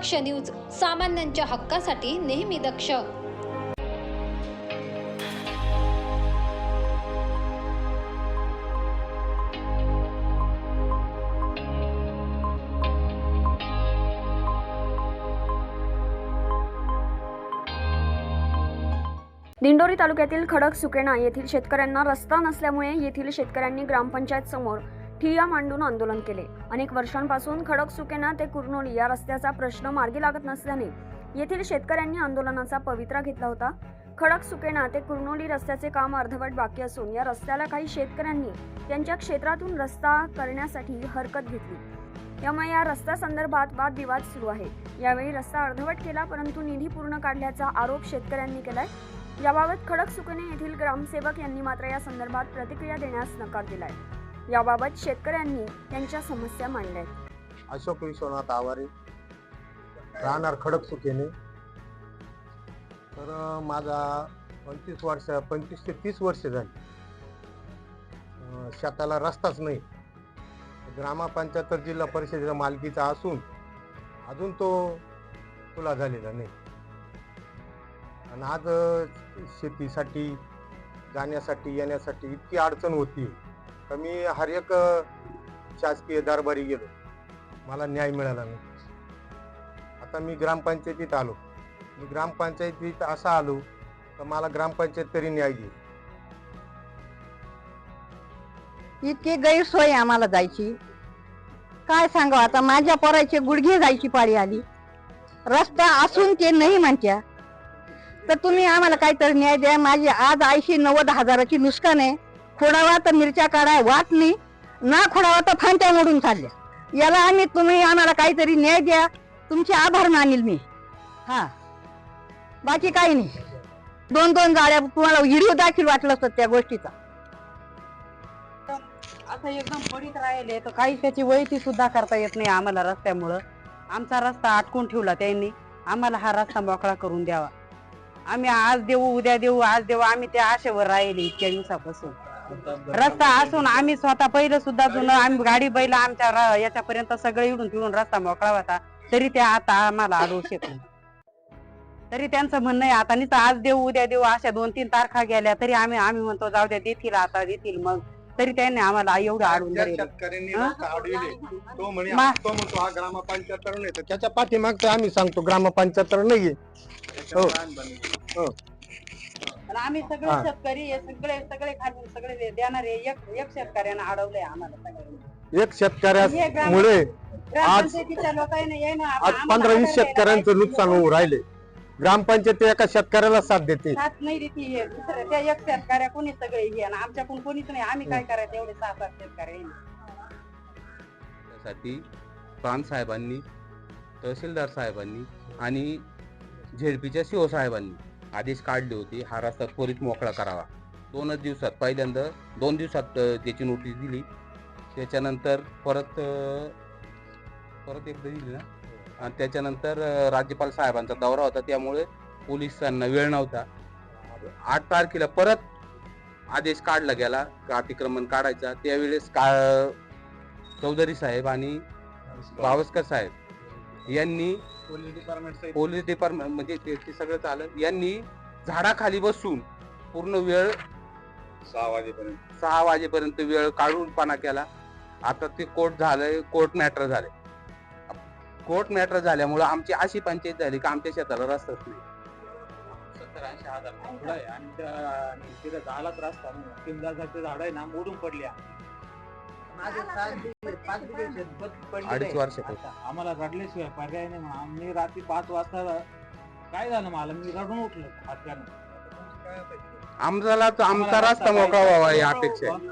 दक्ष news सामान्यांच्या हक्कासाठी नेहमी दक्ष. दिंडोरी तालुक्यातील खडक सुकेना येथील शेतकऱ्यांना रस्ता नसल्यामुळे येथील शेतकऱ्यांनी ग्रामपंचायत समोर ठिय्या मांडून आंदोलन केले. अनेक वर्षांपासून खडक सुकेना ते कुर्नोली या रस्त्याचा प्रश्न मार्गी लागत नसल्याने येथील शेतकऱ्यांनी आंदोलनाचा पवित्रा घेतला होता. खडक सुकेना ते कुर्नोली रस्त्याचे काम अर्धवट बाकी असून या रस्त्याला काही शेतकऱ्यांनी त्यांच्या क्षेत्रातून रस्ता करण्यासाठी हरकत घेतली. यामुळे या रस्त्या संदर्भात वादविवाद सुरू आहे. यावेळी रस्ता अर्धवट केला परंतु निधी पूर्ण काढल्याचा आरोप शेतकऱ्यांनी केलाय. याबाबत खडक सुकेने येथील ग्रामसेवक यांनी मात्र या संदर्भात प्रतिक्रिया देण्यास नकार दिलाय. याबाबत शेतकऱ्यांनी त्यांच्या समस्या मांडल्या अशोक विश्वनाथ आवारे राहणार खडक सुकेने. तर माझा पंचवीस वर्ष पंचवीस ते तीस वर्ष झाली. शेताला रस्ताच नाही. ग्रामपंचायत जिल्हा परिषदेच्या मालकीचा असून अजून तो खुला झालेला नाही. आणि आज शेतीसाठी जाण्यासाठी येण्यासाठी इतकी अडचण होती तर मी हर एक शासकीय दरबारी गेलो. मला न्याय मिळाला नाही. आता मी ग्रामपंचायतीत आलो. मी ग्रामपंचायतीत असा आलो तर मला ग्रामपंचायत तरी न्याय देईल. इतकी गैरसोय आम्हाला जायची. काय सांगावं आता? माझ्या पोराचे गुडघे जायची पाळी आली. रस्ता असून ते नाही म्हणत्या. तर तुम्ही आम्हाला काहीतरी न्याय द्या. माझी आज ऐंशी नव्वद हजाराची नुकसान आहे. खोडावा तर मिरच्या काढाय वाट नाही ना खोडावा तर फांट्या मोडून चालल्या. याला आम्ही तुम्ही आम्हाला काहीतरी न्याय द्या. तुमचे आभार मानील मी. हा. बाकी काही नाही. दोन दोन गाड्या तुम्हाला व्हिडिओ दाखील वाटलं असतं त्या गोष्टीचा. असं एकदम पडीत राहिले तर काही त्याची वयती सुद्धा करता येत नाही आम्हाला रस्त्यामुळं. आमचा रस्ता अटकून ठेवला त्यांनी. आम्हाला हा रस्ता मोकळा करून द्यावा. आम्ही आज देऊ उद्या देऊ आज देऊ आम्ही त्या आशेवर राहिले इतक्या दिवसापासून. रस्ता असून आम्ही स्वतः पहिलं सुद्धा जुनं आम्ही गाडी बैल आमच्या र- याच्यापर्यंत सगळं इडून तिडून रस्ता मोकळा होता. तरी त्या आता आम्हाला अडवू शकले तरी त्यांचं म्हणणं आहे आता नुसतं आज देऊ उद्या देऊ अशा दोन तीन तारखा गेल्या तरी आम्ही आम्ही म्हणतो जाऊ द्या देतील आता देतील मग. तरी त्यांनी आम्हाला एवढं अडवून ज्या धरलं. शेतकऱ्यांनी हा? रस्ता अडविले तो म्हणे मा- तो म्हणतो हा ग्रामपंचायत नाही तर त्याच्या पाठीमागचं आम्ही सांगतो ग्रामपंचायत नाहीये. हो. हो. पण आम्ही सगळे हा. शेतकरी सगळे सगळे खाली देणारे एक एक शेतकऱ्यांना अडवलंय आम्हाला सगळ्यांना. एक शेतकऱ्यामुळे हे ग्राम- ग्रामपंचायतीच्या लोकांनी आज आम्हाला पंधरा वीस अडवलंय. शेतकऱ्यांचं नुकसान होऊ राहिले. ग्रामपंचायत एका शेतकऱ्याला साथ देते. साथ नाही देते हे. दुसरं त्या एक शेतकऱ्या कोणी सगळे हे आणि आमच्याकडून कोणीच नाही. आम्ही काय करायचं एवढे सहा सात त्यासाठी प्राण साहेबांनी तहसीलदार साहेबांनी आणि झेडपीच्या सीओ साहेबांनी आदेश काढले होते. हा रस्ता त्वरित मोकळा करावा. दोनच दिवसात पहिल्यांदा दोन दिवसात त्याची नोटीस दिली. त्याच्यानंतर परत परत एकदा दिली ना? आणि त्याच्यानंतर राज्यपाल साहेबांचा दौरा होता. त्यामुळे पोलिसांना वेळ नव्हता. आठ तारखेला परत आदेश काढला गेला अतिक्रमण काढायचा. त्यावेळेस का चौधरी साहेब आणि बावस्कर साहेब यांनी पोलीस डिपार्टमेंट म्हणजे ते ते सगळं चालत यांनी झाडाखाली बसून पूर्ण वेळ सहा वाजेपर्यंत. सहा वाजेपर्यंत वेळ काढून पाना केला. आता ते कोर्ट झालंय कोर्ट मॅटर झाले कोर्ट मॅटर झाल्यामुळे आमची अशी पंचायत झाली की आमच्या शेताला रस्ताच नाही. सत्तर ऐंशी हजार पुढं आहे. आणि त्या- तिथं झालाच रस्ता किंमताचे झाड आहे ना मोडून पडली अडीच वर्षापूर्वी. आम्हाला रडल्याशिवाय पर्याय नाही म्हणून आम्ही रात्री पाच वाजता काय झालं मला? मी रडून उठलो हातच्यानं आमच्याला तर आमचा रस्ता मोकळा व्हावा ही अपेक्षा आहे.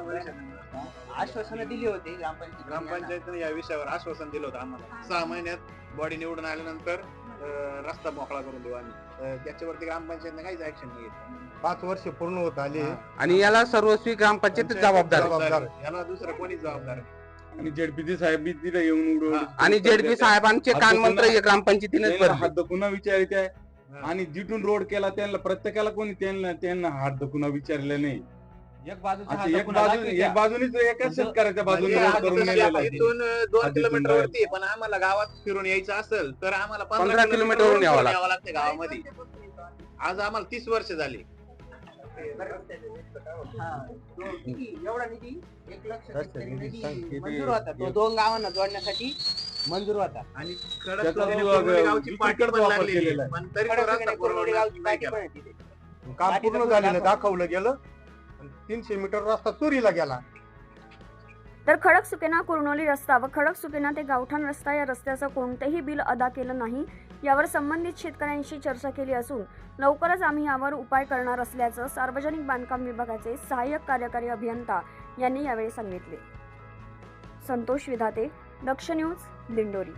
आश्वासनं दिली होती ग्रामपंचायतीने. या विषयावर आश्वासन दिलं होतं आम्हाला. सहा महिन्यात बॉडी निवडून आल्यानंतर अं, रस्ता मोकळा करून देऊ आम्ही. त्याच्यावरती ग्रामपंचायतने काहीच ऍक्शन नाही घेतली. पाच वर्ष पूर्ण होत आली. आणि याला सर्वस्वी ग्रामपंचायत जबाबदार. आहे. जबाबदार. याला दुसरं कोणीच जबाबदार नाही. आणि जेडपीचे साहेब बी तिथे येऊन उडवून हा. आणि जेडपी साहेबांचे कानमंत्र पुन्हा- हे ग्रामपंचायतीनेच त्यांना भरले. हात दकुना विचारित आहे. हा. आणि जिथून रोड केला त्यांना प्रत्येकाला कोणी त्यांना त्यांना हात दकुना विचारले नाही. एक एक. एक बाजूनीच एकाच म्हणजे- शेतकऱ्याच्या बाजूने म्हणजे इथून अं, दोन किलोमीटर जुन्नर. वरती आहे, पण आम्हाला गावात फिरून यायचं असेल तर आम्हाला पंधरा किलोमीटरवरून यावं लागतं. गावामध्ये. आज आम्हाला तीस वर्ष झाली. रस्ते निधी होता. तो दोन गावांना जोडण्यासाठी मंजूर होता आणि त्याचा खडक जो कुर्नोली गावची दुसरीकडे पाठी पण वापर लागलेली केलेला आहे. आहे. पण तरी तो रस्ता पूर्ण गावची नाही पाठी केला. पण आहे तिथे. काम बाकीचं पूर्ण झालेलं दाखव. दाखवलं गेलं आणि तीनशे मीटर रस्ता चोरीला गेला तर खडक सुकेना कुर्नोली रस्ता व खडक सुकेना ते गावठाण रस्ता या रस्त्याचं कोणतेही बिल अदा केलं नाही यावर संबंधित शेतकऱ्यांशी चर्चा केली असून लवकरच आम्ही यावर उपाय करणार असल्याचं सार्वजनिक बांधकाम विभागाचे सहाय्यक कार्यकारी अभियंता यांनी यावेळी सांगितले संतोष विधाते दक्ष न्यूज दिंडोरी.